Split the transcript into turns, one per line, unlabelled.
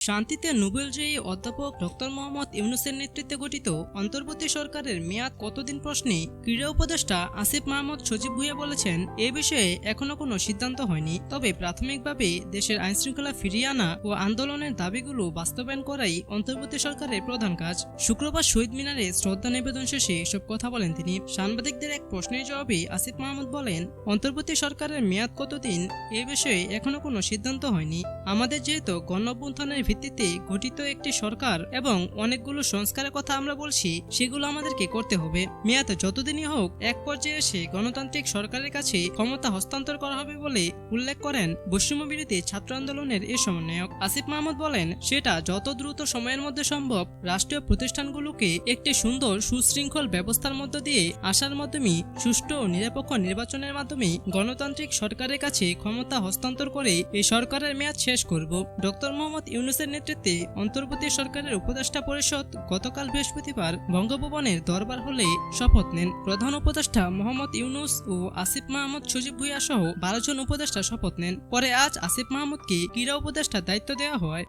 শান্তিতে নোবেলজয়ী অধ্যাপক ডক্টর মোহাম্মদ ইউনুসের নেতৃত্বে গঠিত অন্তর্বর্তী সরকারের মেয়াদ কতদিন প্রশ্নে ক্রীড়া উপদেষ্টা আসিফ মাহমুদ সজীব ভুইয়া বলেছেন, এ বিষয়ে এখনও কোনো সিদ্ধান্ত হয়নি। তবে প্রাথমিকভাবে দেশের আইনশৃঙ্খলা ফিরিয়ে আনা ও আন্দোলনের দাবিগুলো বাস্তবায়ন করাই অন্তর্বর্তী সরকারের প্রধান কাজ। শুক্রবার শহীদ মিনারে শ্রদ্ধা নিবেদন শেষে এসব কথা বলেন তিনি। সাংবাদিকদের এক প্রশ্নের জবাবে আসিফ মাহমুদ বলেন, অন্তর্বর্তী সরকারের মেয়াদ কতদিন? এ বিষয়ে এখনও কোনো সিদ্ধান্ত হয়নি। আমাদের যেহেতু গণঅভ্যুত্থানের ভিত্তিতে গঠিত একটি সরকার এবং অনেকগুলো সংস্কারের কথা আমরা বলছি, সেগুলো আমাদেরকে করতে হবে। মেয়াদ যতদিনই হোক, এক পর্যায়ে এসে গণতান্ত্রিক সরকারের কাছে ক্ষমতা হস্তান্তর করা হবে বলে উল্লেখ করেন বৈষম্য বিরোধী ছাত্র আন্দোলনের এ সমন্বয়ক আসিফ মাহমুদ বলেন, সেটা যত দ্রুত সময়ের মধ্যে সম্ভব রাষ্ট্রীয় প্রতিষ্ঠানগুলোকে একটি সুন্দর সুশৃঙ্খল ব্যবস্থার মধ্য দিয়ে আসার মাধ্যমে সুষ্ঠু ও নিরপেক্ষ নির্বাচনের মাধ্যমে গণতান্ত্রিক সরকারের কাছে ক্ষমতা হস্তান্তর করে এই সরকারের মেয়াদ শেষ করব। ডক্টর মোহাম্মদ ইউনুসের নেতৃত্বে অন্তর্বর্তী সরকারের উপদেষ্টা পরিষদ গতকাল বৃহস্পতিবার বঙ্গভবনের দরবার হলে শপথ নেন। প্রধান উপদেষ্টা মোহাম্মদ ইউনুস ও আসিফ মাহমুদ সজীব ভুইয়া সহ বারো জন উপদেষ্টা শপথ নেন। পরে আজ আসিফ মাহমুদকে ক্রীড়া উপদেষ্টার দায়িত্ব দেওয়া হয়।